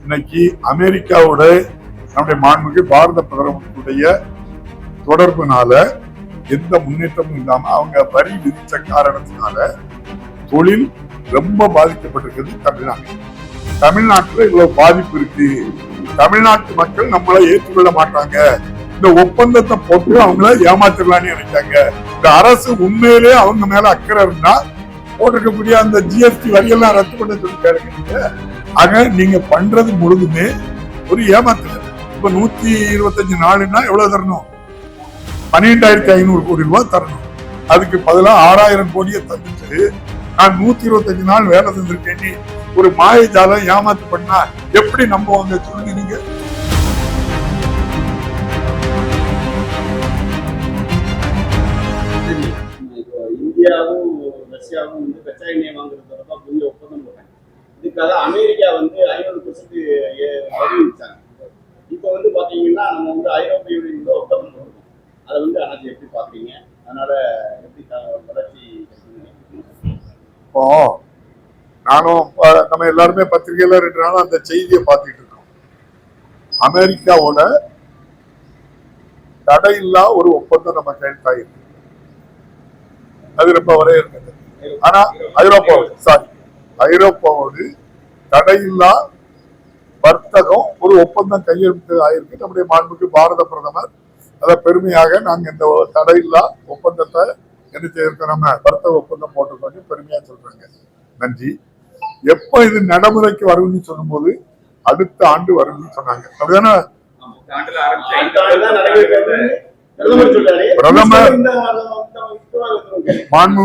இன்னைக்கு அமெரிக்காவோட நம்முடைய மாண்புக்கு பாரத பிரதமருடைய தொடர்புனால எந்த முன்னேற்றமும் இல்லாம அவங்க வரி விதிச்ச காரணத்தினால தொழில் ரொம்ப பாதிக்கப்பட்டிருக்கிறது தமிழ்நாடு. தமிழ்நாட்டுல இவ்வளவு பாதிப்பு இருக்கு. தமிழ்நாட்டு மக்கள் நம்மளை ஏற்றுக்கொள்ள மாட்டாங்க. இந்த ஒப்பந்தத்தை போட்டு அவங்கள ஏமாத்திடலாம்னு நினைச்சாங்க இந்த அரசு உண்மையிலே அவங்க மேல அக்கறை இருந்தா போட்டிருக்கக்கூடிய அந்த ஜிஎஸ்டி வரியெல்லாம் ரத்து பண்ண சொல்லி கேளுங்க ஆக நீங்க பண்றது முழுதுமே ஒரு ஏமாத்துதல். இப்ப நூத்தி இருபத்தஞ்சு நாளுன்னா எவ்வளவு தரணும்? பன்னிரெண்டாயிரத்தி ஐநூறு கோடி ரூபாய் தரணும். அதுக்கு பதிலா ஆறாயிரம் கோடியை தந்துட்டு நான் நூத்தி இருபத்தஞ்சு நாள் வேலை செஞ்சிருக்கேன். ஒரு மாயஜாலம் ஏமாத்து பண்ணா எப்படி நம்புவாங்க சொல்லுங்க நீங்க? இந்தியாவும் ரஷ்யாவும் வந்து கச்சா எண்ணெய் வாங்குறது தொடர்பாக புதிய ஒப்பந்தம் போட்டாங்க. இதுக்காக அமெரிக்கா வந்து ஐநூறு பர்சன்ட் அறிவிச்சாங்க. இப்போ வந்து பார்த்தீங்கன்னா நம்ம வந்து ஐரோப்பிய யூனியன் ஒப்பந்தம் போடுறோம் அதை வந்து அனைத்து எப்படி பார்க்குறீங்க அதனால எப்படி வளர்ச்சி இப்போ நானும் நம்ம எல்லாருமே பத்திரிகையில ரெண்டு நாளும் அந்த செய்தியை பார்த்துட்டு இருக்கோம். அமெரிக்காவோட தடையில்லா ஒரு ஒப்பந்தம் நம்ம கையெழுத்தாயிருக்கு. அது ரொம்ப வரையறுக்கிறது ஆனா ஐரோப்பா சாரி ஐரோப்பாவோடு தடையில்லா வர்த்தகம் ஒரு ஒப்பந்தம் கையெழுத்து ஆயிருக்கு. நம்முடைய மாண்புக்கு பாரத பிரதமர் அதை பெருமையாக நாங்க இந்த தடையில்லா ஒப்பந்தத்தை என்ன செய்யிருக்கோம் நம்ம வர்த்தக ஒப்பந்தம் போட்டிருக்கோம் பெருமையா சொல்றாங்க. நன்றி. எப்ப இது நடைமுறைக்கு வரும்னு சொல்லும்போது அடுத்த ஆண்டு வரும்னு சொன்னாங்க. அப்படிதானே? பிரதமர் மாண்பு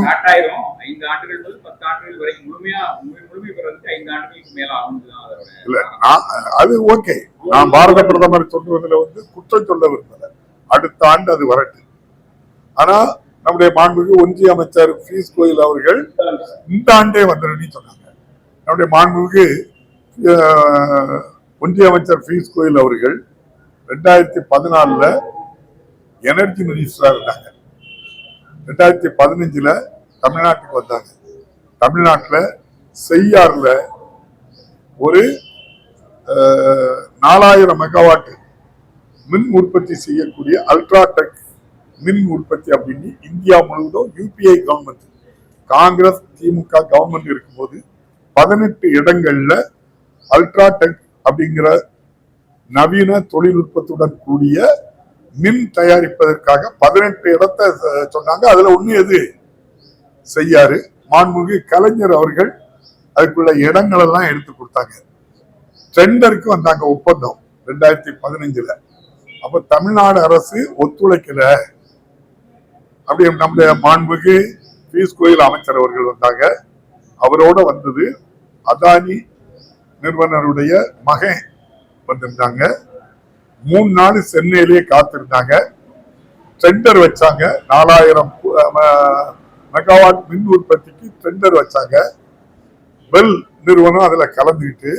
ஐந்து ஆண்டுகள் முதல் பத்து ஆண்டுகள் வரை முழுமையா முழுமை பெறதுக்கு ஐந்து ஆண்டுகளுக்கு மேல இல்ல அது ஓகே நான் பாரத பிரதமர் சொல்றதுல வந்து குற்றம் சொல்ல விரும்பல. அடுத்த ஆண்டு அது வரட்டு. ஆனா நம்முடைய மாண்புக்கு ஒன்றிய அமைச்சர் பீஸ் கோயில் அவர்கள் இந்த ஆண்டே வந்துடும் சொன்னாங்க. நம்முடைய மாண்புக்கு ஒன்றிய அமைச்சர் பீஸ் கோயில் அவர்கள் ரெண்டாயிரத்தி பதினாலுல எனர்ஜி மினிஸ்டரா இருந்தாங்க. ரெண்டாயிரத்தி பதினஞ்சுல தமிழ்நாட்டுக்கு வந்தாங்க. தமிழ்நாட்டில் செய்யாறுல ஒரு நாலாயிரம் மெகாவாட் மின் உற்பத்தி செய்யக்கூடிய அல்ட்ராடெக் மின் உற்பத்தி அப்படின்னு இந்தியா முழுவதும் யூபிஐ கவர்மெண்ட் காங்கிரஸ் திமுக கவர்மெண்ட் இருக்கும்போது பதினெட்டு இடங்கள்ல அல்ட்ராடெக் அப்படிங்கிற நவீன தொழில்நுட்பத்துடன் கூடிய மின் தயாரிப்பதற்காக பதினெட்டு இடத்தை சொன்னாங்க. அதுல ஒண்ணு எது? செய்யாரு. மாண்புமிகு கலைஞர் அவர்கள் அதுக்குள்ள இடங்கள் எல்லாம் எடுத்து கொடுத்தாங்க. டெண்டருக்கு வந்தாங்க ஒப்பந்தம் ரெண்டாயிரத்தி பதினஞ்சுல. அப்ப தமிழ்நாடு அரசு ஒத்துழைக்கல. அப்படி நம்முடைய மாண்புக்கு பீஸ் கோயில் அமைச்சர் அவர்கள் வந்தாங்க. அவரோட வந்தது அதானி நிறுவனருடைய மகன் வந்திருந்தாங்க. மூணு நாள் சென்னையிலேயே காத்திருந்தாங்க. டெண்டர் வச்சாங்க. நாலாயிரம் மெகாவாட் மின் உற்பத்திக்கு டெண்டர் வச்சாங்க. பெல் நிறுவனம் அதுல கலந்துக்கிட்டு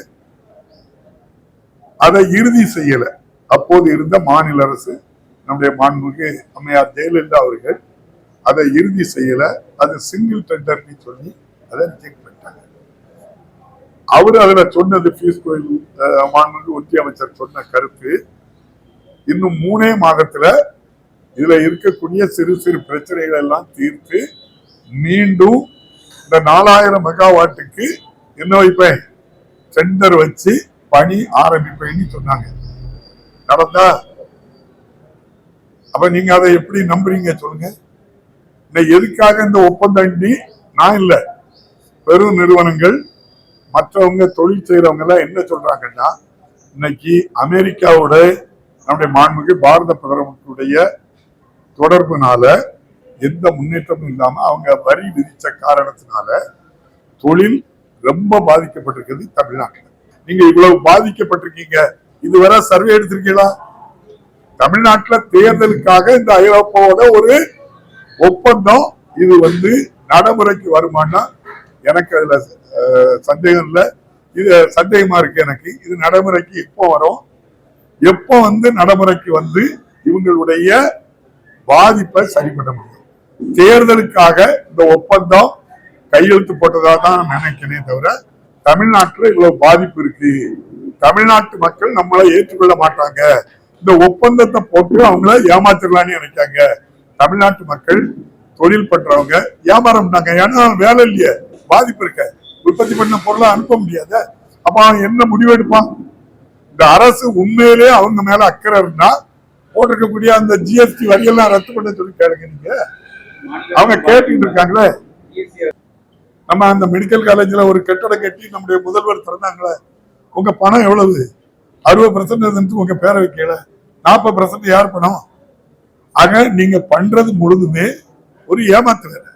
அதை இறுதி செய்யல. அப்போது இருந்த மாநில அரசு நம்முடைய மாண்புமிகு அம்மையார் ஜெயலலிதா அவர்கள் அதை இறுதி செய்யல. அது சிங்கிள் டெண்டர்னு சொல்லி அதை ரிஜெக்ட் பண்ணிட்டாங்க. அவர் அதுல சொன்னது பீஸ் கோயில் அஹ், மாண்புமிகு ஒன்றிய அமைச்சர் சொன்ன கருத்து இன்னும் மூணே மாதத்துல இதுல இருக்கக்கூடிய சிறு சிறு பிரச்சனைகள் எல்லாம் தீர்த்து மீண்டும் இந்த நாலாயிரம் மெகாவாட்டுக்கு என்ன வைப்பேன்? டெண்டர் வச்சு பணி ஆரம்பிப்பேன்னு சொன்னாங்க. நடந்தா? அப்ப நீங்க அதை எப்படி நம்புறீங்க சொல்லுங்க. எதுக்காக இந்த ஒப்பந்தம் நான் இல்ல. பெரும் நிறுவனங்கள் மற்றவங்க தொழில் செய்யறவங்க எல்லாம் என்ன சொல்றாங்கன்னா இன்னைக்கு அமெரிக்காவோட நம்முடைய மாண்புக்கு பாரத பிரதமருடைய தொடர்புனால எந்த முன்னேற்றமும் இல்லாம அவங்க வரி விதிச்ச காரணத்தினால தொழில் ரொம்ப பாதிக்கப்பட்டிருக்கிறது தமிழ்நாட்டில். நீங்க இவ்வளவு பாதிக்கப்பட்டிருக்கீங்க. இதுவரை சர்வே எடுத்திருக்கீங்களா? தமிழ்நாட்டுல தேர்தலுக்காக இந்த ஐரோப்பாவோட ஒரு ஒப்பந்தம் இது வந்து நடைமுறைக்கு வருமானா எனக்கு அதுல சந்தேகம் இல்லை. இது சந்தேகமா இருக்கு எனக்கு. இது நடைமுறைக்கு எப்போ வரும்? எப்போ வந்து நடைமுறைக்கு வந்து இவங்களுடைய பாதிப்பை சரி பண்ண முடியும்? தேர்தலுக்காக இந்த ஒப்பந்தம் கையெழுத்து போட்டதா தான் நான் நினைக்கிறேன் தவிர தமிழ்நாட்டுல இவ்வளவு பாதிப்பு இருக்கு. தமிழ்நாட்டு மக்கள் நம்மளை ஏற்றுக்கொள்ள மாட்டாங்க. இந்த ஒப்பந்தத்தை போட்டு அவங்கள ஏமாத்திடலாம்னு நினைக்காங்க. தமிழ்நாட்டு மக்கள் தொழில் பண்றவங்க வியாபாரம் பண்ணாங்க ஏன்னா வேலை இல்லையே. பாதிப்பு இருக்க. உற்பத்தி பண்ண பொருளை அனுப்ப முடியாத. அப்ப அவன் என்ன முடிவெடுப்பான் இந்த அரசு உண்மையிலே அவங்க மேல அக்கறை இருந்தா போட்டிருக்கக்கூடிய அந்த ஜிஎஸ்டி வரியெல்லாம் ரத்து பண்ண சொல்லி கேளுங்க நீங்க. அவங்க கேட்டுட்டு இருக்காங்களே. நம்ம அந்த மெடிக்கல் காலேஜ்ல ஒரு கட்டடம் கட்டி நம்முடைய முதல்வர் திறந்தாங்களே. உங்க பணம் எவ்வளவு? அறுபது பர்சன்ட் உங்க பேரை வைக்கல. நாற்பது பர்சன்ட் யார் பணம்? ஆக நீங்க பண்றது முழுதுமே ஒரு ஏமாத்து வேலை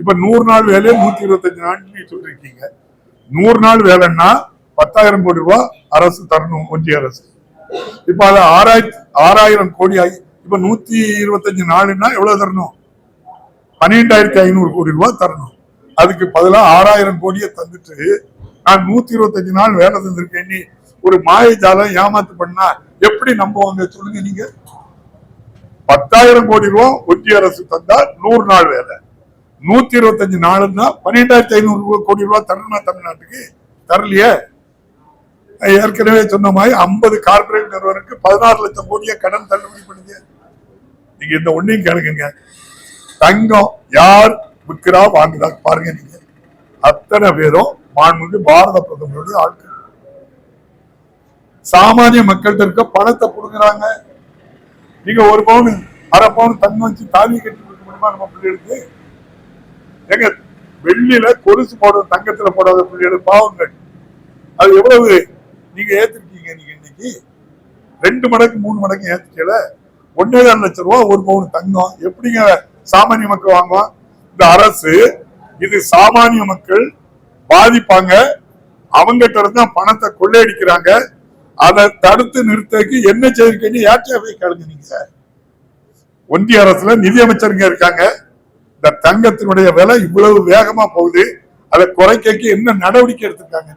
இப்ப நூறு நாள் வேலையை நூத்தி இருபத்தஞ்சு நாள் சொல்லியிருக்கீங்க சொல்லிருக்கீங்க. நூறு நாள் வேலைன்னா பத்தாயிரம் கோடி ரூபாய் அரசு தரணும் ஒன்றிய அரசு. இப்ப அது ஆறாயிரத்தி ஆறாயிரம் கோடி ஆகி இப்ப நூத்தி இருபத்தஞ்சு நாளுன்னா எவ்வளவு தரணும்? பன்னிரெண்டாயிரத்தி ஐநூறு கோடி ரூபாய் தரணும். அதுக்கு பதிலா ஆறாயிரம் கோடியை தந்துட்டு நான் நூத்தி இருபத்தஞ்சு நாள் வேலை தந்திருக்கேன். நீ ஒரு மாயஜாலம் ஏமாத்து பண்ணா எப்படி நம்புவாங்க சொல்லுங்க நீங்க? பத்தாயிரம் கோடி ரூபாய் ஒன்றிய அரசு தந்தா நூறு நாள் வேலை. நூத்தி இருபத்தஞ்சு நாளுன்னா பன்னிரெண்டாயிரத்தி ஐநூறு கோடி ரூபாய் தரணுமா தமிழ்நாட்டுக்கு? தரலையே. ஏற்கனவே சொன்ன மாதிரி ஐம்பது கார்பரேட் நிறுவனருக்கு பதினாறு லட்சம் கோடியை கடன் தள்ளுபடி பண்ணுங்க நீங்க இந்த ஒன்னையும் கேளுங்க. தங்கம் யார் விற்கிறா வாங்குறா பாருங்க நீங்க. அத்தனை பேரும் மாண்புமிகு பாரத பிரதமருடைய ஆட்கள். சாமானிய மக்கள்கிட்ட இருக்க பணத்தை கொடுக்குறாங்க. நீங்க ஒரு பவுன் அரை பவுன் தங்கம் வச்சு தாலி கட்டி கொடுக்க முடியுமா நம்ம பிள்ளைகளுக்கு? எங்க வெள்ளியில கொலுசு போடுற தங்கத்துல போடாத பிள்ளைகள் பாவங்கள். அது எவ்வளவு? நீங்க ஏத்திருக்கீங்க நீங்க இன்னைக்கு. ரெண்டு மடங்கு மூணு மடங்கு ஏத்திக்கல. ஒன்னே கால் லட்சம் ரூபா ஒரு பவுன் தங்கம். எப்படிங்க சாமானிய மக்கள் வாங்குவான். இந்த அரசு இது சாமானிய மக்கள் பாதிப்பாங்க. அவங்ககிட்ட இருந்தா தான் பணத்தை கொள்ளையடிக்கிறாங்க. அதை தடுத்து நிறுத்தக்கு என்ன செய்திருக்கீங்க யார்கிட்ட போய் கேளுங்க நீங்க. ஒன்றிய அரசுல நிதியமைச்சருங்க இருக்காங்க. இந்த தங்கத்தினுடைய விலை இவ்வளவு வேகமா போகுது. அதை குறைக்க என்ன நடவடிக்கை எடுத்திருக்காங்க?